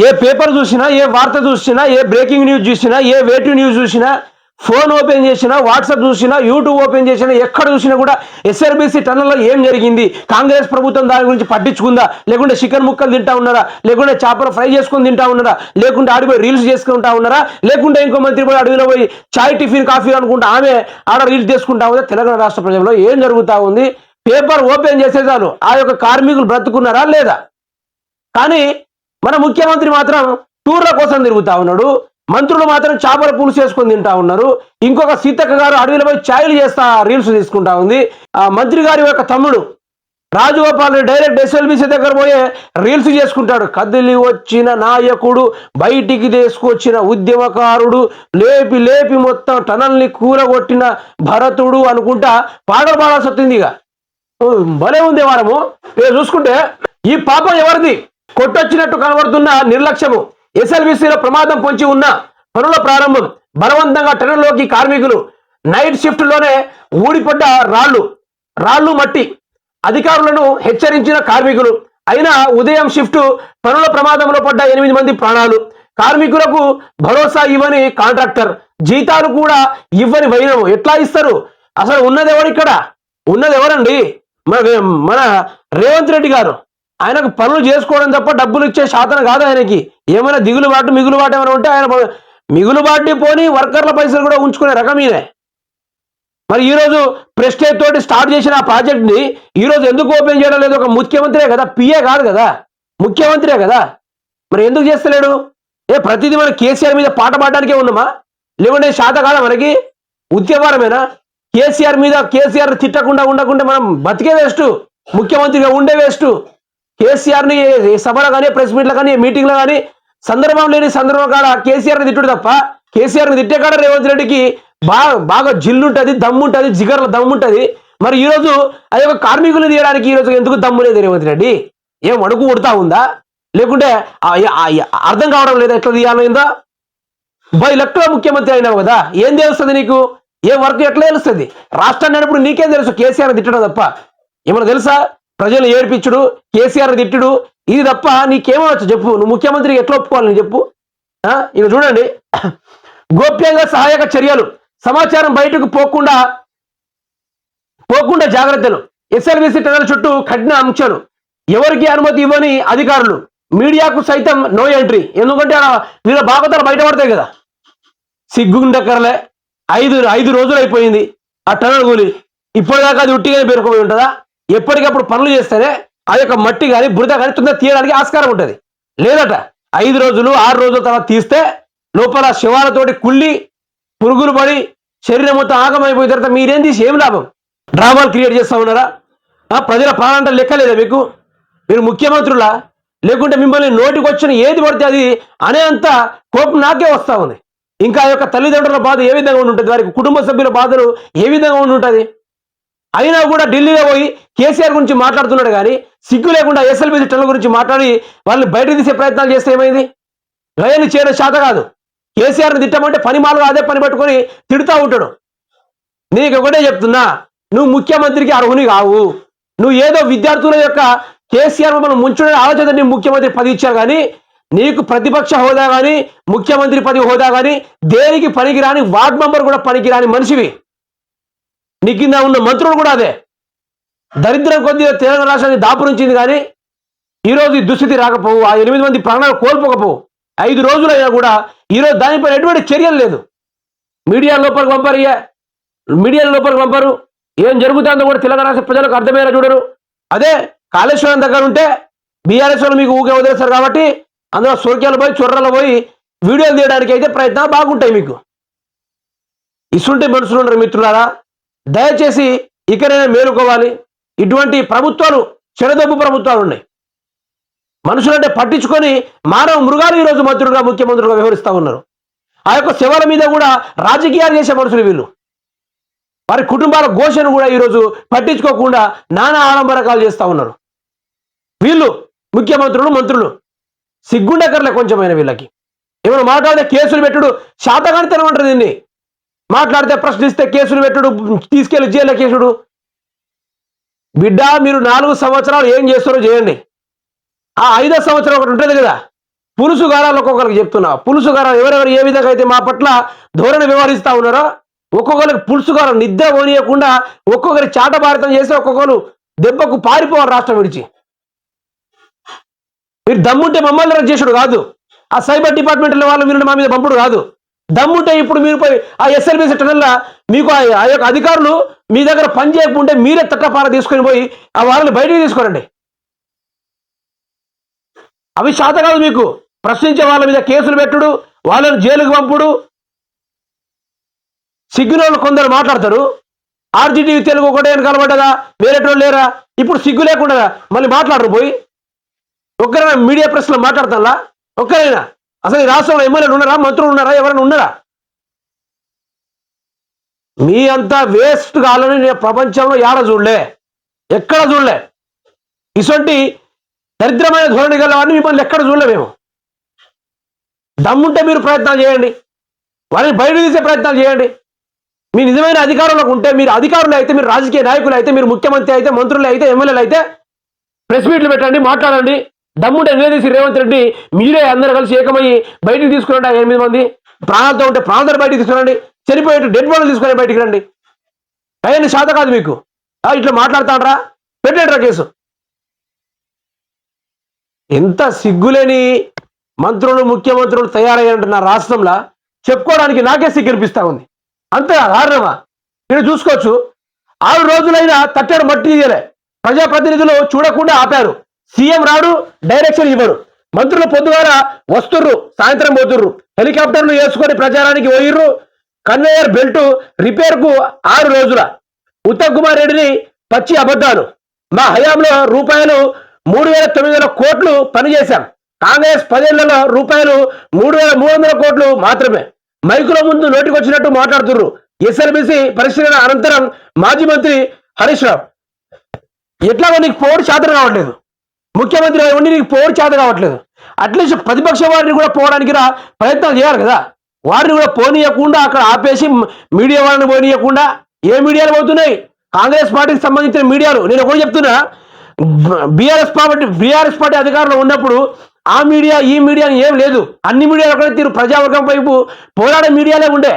ఏ paper చూసినా ఏ వార్త చూసినా ఏ బ్రేకింగ్ న్యూస్ చూసినా ఏ వేటివ్ న్యూస్ చూసినా ఫోన్ ఓపెన్ చేసినా వాట్సాప్ చూసినా యూట్యూబ్ ఓపెన్ చేసినా ఎక్కడ చూసినా కూడా ఎస్ఆర్బీసీ టన్నల్లో ఏం జరిగింది? కాంగ్రెస్ ప్రభుత్వం దాని గురించి పట్టించుకుందా? లేకుంటే చికెన్ ముక్కలు తింటా ఉన్నారా? లేకుంటే చేపలు ఫ్రై చేసుకొని తింటా ఉన్నారా? లేకుంటే ఆడిపోయి రీల్స్ చేసుకుంటా ఉన్నారా? లేకుంటే ఇంకో మంత్రి పోయి అడవిలో పోయి చాయ్ టిఫిన్ కాఫీ అనుకుంటా ఆమె ఆడ రీల్స్ చేసుకుంటా ఉందా తెలంగాణ రాష్ట్ర ప్రజల్లో ఏం జరుగుతా ఉంది? పేపర్ ఓపెన్ చేసే చాలు. ఆ యొక్క కార్మికులు బ్రతుకున్నారా లేదా? కానీ మన ముఖ్యమంత్రి మాత్రం టూర్ల కోసం తిరుగుతా ఉన్నాడు. మంత్రులు మాత్రం చేపల పులుసు చేసుకొని తింటా ఉన్నారు. ఇంకొక సీతక్క గారు అడవిలో పోయి ఛాయలు చేస్తా రీల్స్ తీసుకుంటా ఉంది. ఆ మంత్రి గారి యొక్క తమ్ముడు రాజగోపాల్ రెడ్డి డైరెక్ట్ ఎస్ఎల్బిసి దగ్గర పోయే రీల్స్ చేసుకుంటాడు. కదిలి వచ్చిన నాయకుడు బయటికి తీసుకొచ్చిన ఉద్యమకారుడు లేపి లేపి మొత్తం టనల్ని కూరగొట్టిన భరతుడు అనుకుంటా పాటలు పాడాల్సి వచ్చింది ఇక. భలే ఉంది వారము చూసుకుంటే ఈ పాపం ఎవరిది? కొట్టొచ్చినట్టు కనబడుతున్న నిర్లక్ష్యము. ఎస్ఎల్బిసిలో ప్రమాదం పొంచి ఉన్న పనుల ప్రారంభం. బలవంతంగా టెనల్లోకి కార్మికులు నైట్ షిఫ్ట్లోనే ఊడిపడ్డ రాళ్ళు రాళ్ళు మట్టి అధికారులను హెచ్చరించిన కార్మికులు. అయినా ఉదయం షిఫ్ట్ పనుల ప్రమాదంలో పడ్డ ఎనిమిది మంది ప్రాణాలు. కార్మికులకు భరోసా ఇవ్వని కాంట్రాక్టర్. జీతాలు కూడా ఇవ్వని వైనము ఎట్లా ఇస్తారు? అసలు ఉన్నది ఎవరు ఇక్కడ ఉన్నది ఎవరండి మన మన రేవంత్ రెడ్డి గారు. ఆయనకు పనులు చేసుకోవడం తప్ప డబ్బులు ఇచ్చే శాతం కాదు ఆయనకి. ఏమైనా దిగులుబాటు మిగులుబాటు ఏమైనా ఉంటే ఆయన మిగులుబాటుని పోని వర్కర్ల పైసలు కూడా ఉంచుకునే రకం ఈయన. మరి ఈరోజు ప్రెస్టేజ్ తోటి స్టార్ట్ చేసిన ఆ ప్రాజెక్ట్ని ఈరోజు ఎందుకు ఓపెన్ చేయడం లేదు? ఒక ముఖ్యమంత్రే కదా? పిఏ కాదు కదా? ముఖ్యమంత్రే కదా? మరి ఎందుకు చేస్తలేడు? ఏ ప్రతిదీ మన కేసీఆర్ మీద పాట పాడడానికే ఉన్నామా? లేకుంటే శాత కాదా మనకి? ఉద్యమారమేనా కేసీఆర్ మీద కేసీఆర్ తిట్టకుండా ఉండకుండా మనం బతికే వేస్ట్. ముఖ్యమంత్రిగా ఉండే వేస్ట్. కేసీఆర్ని సభలో కానీ ప్రెస్ మీట్లో కానీ మీటింగ్లో కానీ సందర్భం లేని సందర్భం కాడ కేసీఆర్ని తిట్టుడు తప్ప కేసీఆర్ని తిట్టే కాడ రేవంత్ రెడ్డికి బాగా బాగా జిల్లుంటది దమ్ముంటది జిగర్ల దమ్ముంటది. మరి ఈరోజు అది ఒక కార్మికులు తీయడానికి ఈ రోజు ఎందుకు దమ్ము లేదు రేవంత్ రెడ్డి? ఏం అడుగు కొడుతా ఉందా? లేకుంటే అర్థం కావడం లేదా ఎట్లా తీయాలైందా? బై లెక్కల ముఖ్యమంత్రి అయినావు కదా ఏం తెలుస్తుంది నీకు? ఏ వర్క్ ఎట్లా తెలుస్తుంది? రాష్ట్రాన్ని నడుపుడు నీకేం తెలుసు? కేసీఆర్ తిట్టడం తప్ప. ఏమైనా తెలుసా? ప్రజలు ఏడిపించుడు కేసీఆర్ తిట్టుడు. ఇది తప్ప నీకేమవచ్చు చెప్పు. నువ్వు ముఖ్యమంత్రికి ఎట్లా ఒప్పుకోవాలి నేను చెప్పు ఇక చూడండి. గోప్యంగా సహాయక చర్యలు. సమాచారం బయటకు పోకుండా పోకుండా జాగ్రత్తలు. ఎస్ఎల్బిసి టనల్ చుట్టూ కఠిన అంశాలు. ఎవరికి అనుమతి ఇవ్వని అధికారులు. మీడియాకు సైతం నో ఎంట్రీ. ఎందుకంటే వీళ్ళ బాగోతాలు బయటపడతాయి కదా. సిగ్గుండక్కర్లే. ఐదు ఐదు రోజులు అయిపోయింది. ఆ టనల్ కూలి. ఇప్పటిదాకా అది ఉట్టిగానే పేరుకోబోయి ఉంటుందా? ఎప్పటికప్పుడు పనులు చేస్తేనే ఆ యొక్క మట్టి కానీ బురద కానీ తొందర తీయడానికి ఆస్కారం ఉంటుంది. లేదట ఐదు రోజులు ఆరు రోజుల తర్వాత తీస్తే లోపల శివాలతోటి కుళ్ళి పురుగులు పడి శరీరం మొత్తం ఆగమైపోయిన తర్వాత మీరేం తీసి ఏం లాభం? డ్రామాలు క్రియేట్ చేస్తా ఉన్నారా? ఆ, ప్రజల ప్రాణంట లెక్కలేదా మీకు? మీరు ముఖ్యమంత్రులా? లేకుంటే మిమ్మల్ని నోటికి వచ్చిన ఏది పడితే అది అనేంత కోపం నాకే వస్తూ ఉంది. ఇంకా ఆ యొక్క తల్లిదండ్రుల బాధ ఏ విధంగా ఉండి ఉంటుంది వారికి కుటుంబ సభ్యుల బాధలు ఏ విధంగా ఉండి ఉంటుంది అయినా కూడా ఢిల్లీలో పోయి కేసీఆర్ గురించి మాట్లాడుతున్నాడు కానీ సిగ్గు లేకుండా ఎస్ఎల్బి టన్నుల గురించి మాట్లాడి వాళ్ళని బయట తీసే ప్రయత్నాలు చేస్తే ఏమైంది? గయని చేయడం శాత కాదు. కేసీఆర్ని తిట్టమంటే పని మాలు అదే పని పట్టుకొని తిడుతూ ఉంటాడు. నీకు ఒకటే చెప్తున్నా నువ్వు ముఖ్యమంత్రికి అర్హుని కావు. నువ్వు ఏదో విద్యార్థుల యొక్క కేసీఆర్ మనం ముంచుడే ఆలోచన నీ ముఖ్యమంత్రి పది ఇచ్చారు కానీ నీకు ప్రతిపక్ష హోదా కానీ ముఖ్యమంత్రి పదవి హోదా కానీ దేనికి పనికిరాని వార్డ్ మెంబర్ కూడా పనికిరాని మనిషివి. నీ కింద ఉన్న మంత్రులు కూడా అదే. దరిద్రం కొద్దిగా తెలంగాణ రాష్ట్రాన్ని దాపురించింది కానీ ఈరోజు ఈ దుస్థితి రాకపోవు. ఆ ఎనిమిది మంది ప్రాణాలు కోల్పోకపోవు. ఐదు రోజులైనా కూడా ఈరోజు దానిపైన ఎటువంటి చర్యలు లేదు. మీడియా లోపలికి పంపరు ఇయ్య. మీడియా లోపలికి పంపరు. ఏం జరుగుతుందో కూడా తెలంగాణ రాష్ట్ర ప్రజలకు అర్థమయ్యేలా చూడరు. అదే కాళేశ్వరం దగ్గర ఉంటే బీఆర్ఎస్ వాళ్ళు మీకు ఊకే వదిలేస్తారు కాబట్టి అందులో సోక్యాలు పోయి చొర్రలు పోయి వీడియోలు తీయడానికి అయితే ప్రయత్నాలు బాగుంటాయి మీకు. ఇసుంటి మనుషులు ఉన్నారు మిత్రులారా. దయచేసి ఇకనైనా మేలుకోవాలి. ఇటువంటి ప్రభుత్వాలు చెడదొబ్బు ప్రభుత్వాలు ఉన్నాయి. మనుషులంటే పట్టించుకొని మానవ మృగాలు ఈరోజు మంత్రులుగా ముఖ్యమంత్రులుగా వ్యవహరిస్తూ ఉన్నారు. ఆ యొక్క శివల మీద కూడా రాజకీయాలు చేసే మనుషులు వీళ్ళు. వారి కుటుంబాల ఘోషను కూడా ఈరోజు పట్టించుకోకుండా నానా ఆడంబరకాలు చేస్తూ ఉన్నారు. వీళ్ళు ముఖ్యమంత్రులు మంత్రులు. సిగ్గుండకర్లే కొంచెమైన వీళ్ళకి. ఏమైనా మాట్లాడితే కేసులు పెట్టుడు శాతగానితనం అంటారు దీన్ని. మాట్లాడితే ప్రశ్నిస్తే కేసులు పెట్టుడు తీసుకెళ్ళి జైల్లో కేసుడు. బిడ్డ మీరు నాలుగు సంవత్సరాలు ఏం చేస్తారో చేయండి. ఆ ఐదో సంవత్సరం ఒకటి ఉంటుంది కదా. పులుసు గారాలు ఒక్కొక్కరికి చెప్తున్నా. పులుసుగారాలు ఎవరెవరు ఏ విధంగా అయితే మా పట్ల ధోరణి వ్యవహరిస్తూ ఉన్నారో ఒక్కొక్కరికి పులుసుగారం నిద్ర పోనీయకుండా ఒక్కొక్కరి చాటభారతం చేసి ఒక్కొక్కరు దెబ్బకు పారిపోవాలి రాష్ట్రం విడిచి. మీరు దమ్ముంటే మమ్మల్ని అరెస్ట్ చేసుడు కాదు. ఆ సైబర్ డిపార్ట్మెంట్లో వాళ్ళు మీరు మా మీద పంపుడు కాదు. దమ్ముంటే ఇప్పుడు మీరు పోయి ఆ ఎస్ఎల్బిసి టనల్లా మీకు ఆ ఆ యొక్క అధికారులు మీ దగ్గర పని చేయకుంటే మీరే తట్టపార తీసుకొని పోయి ఆ వాళ్ళని బయటికి తీసుకురండి. అవి శాత కాదు మీకు. ప్రశ్నించే వాళ్ళ మీద కేసులు పెట్టుడు వాళ్ళని జైలుకు పంపుడు. సిగ్గులో కొందరు మాట్లాడతారు. ఆర్జీటీవీ తెలుగు ఒకటే కనబడ్డదా వేరేటోళ్ళు లేరా? ఇప్పుడు సిగ్గు లేకుండా మళ్ళీ మాట్లాడరు పోయి. ఒక్కరైనా మీడియా ప్రెస్లో మాట్లాడతారా? ఒక్కరైనా? అసలు ఈ రాష్ట్రంలో ఎమ్మెల్యేలు ఉన్నారా? మంత్రులు ఉన్నారా? ఎవరైనా ఉన్నారా? మీ అంతా వేస్ట్ కాలని నేను ప్రపంచంలో ఏడ చూడలే? ఎక్కడ చూడలే? ఇటువంటి దరిద్రమైన ధోరణి గలవాడిని మిమ్మల్ని ఎక్కడ చూడలే మేము? దమ్ముంటే మీరు ప్రయత్నాలు చేయండి. వారిని బయట తీసే ప్రయత్నాలు చేయండి. మీ నిజమైన అధికారంలోకి ఉంటే మీరు అధికారులు అయితే మీరు రాజకీయ నాయకులు అయితే మీరు ముఖ్యమంత్రి అయితే మంత్రులు అయితే ఎమ్మెల్యేలు అయితే ప్రెస్ మీట్లు పెట్టండి మాట్లాడండి. దమ్ముంటే నిలదీసి రేవంత్ రెడ్డి మీరే అందరు కలిసి ఏకమయ్యి బయటికి తీసుకురండి ఆ ఎనిమిది మంది. ప్రాణాలతో ఉంటే ప్రాణాలతో బయటికి తీసుకురండి. చనిపోయేట్టు డెడ్ బాడీలు తీసుకుని బయటికి రండి. అయ్యండి శాత కాదు మీకు. ఇట్లా మాట్లాడతాడరా? పెట్టాడ్రా కేసు. ఎంత సిగ్గులేని మంత్రులు ముఖ్యమంత్రులు తయారయ్యారంటున్న రాష్ట్రంలో. చెప్పుకోవడానికి నాకే సిగ్గనిపిస్తా ఉంది. అంతే కారణమా? మీరు చూసుకోవచ్చు. ఆరు రోజులైనా తట్టడు మట్టి తీయలే. ప్రజాప్రతినిధులు చూడకుండా ఆపారు. సీఎం రాడు డైరెక్షన్ ఇవ్వరు మంత్రులు పొద్దుగాల వస్తుర్రు సాయంత్రం పోతుర్రు. హెలికాప్టర్లు వేసుకొని ప్రచారానికి పోయిర్రు. కన్వేయర్ బెల్ట్ రిపేర్కు ఆరు రోజుల. ఉత్తమ్ కుమార్ రెడ్డిని పచ్చి అబద్ధాలు. మా హయాంలో రూపాయలు మూడు వేల తొమ్మిది వందల కోట్లు పనిచేశాం. కాంగ్రెస్ పదేళ్ళలో రూపాయలు మూడు వేల మూడు వందల కోట్లు మాత్రమే. మైకుల ముందు నోటికొచ్చినట్టు మాట్లాడుతుర్రు. ఎస్ఎల్బిసి పరిశీలన అనంతరం మాజీ మంత్రి హరీష్ రావు. ఎట్లాగో నీకు పోడు శాతం రావట్లేదు. ముఖ్యమంత్రి ఉండి నీకు పోడు చేత కావట్లేదు. అట్లీస్ట్ ప్రతిపక్ష వారిని కూడా పోవడానికి రా ప్రయత్నాలు చేయాలి కదా. వారిని కూడా పోనీయకుండా అక్కడ ఆపేసి మీడియా వాళ్ళని పోనీయకుండా ఏ మీడియాలు పోతున్నాయి? కాంగ్రెస్ పార్టీకి సంబంధించిన మీడియాలు. నేను ఒకటి చెప్తున్నా బీఆర్ఎస్ పార్టీ బీఆర్ఎస్ పార్టీ అధికారంలో ఉన్నప్పుడు ఆ మీడియా ఈ మీడియా ఏం లేదు. అన్ని మీడియాలు ఒకటే తీరు. ప్రజావర్గం వైపు పోరాడే మీడియాలే ఉండే.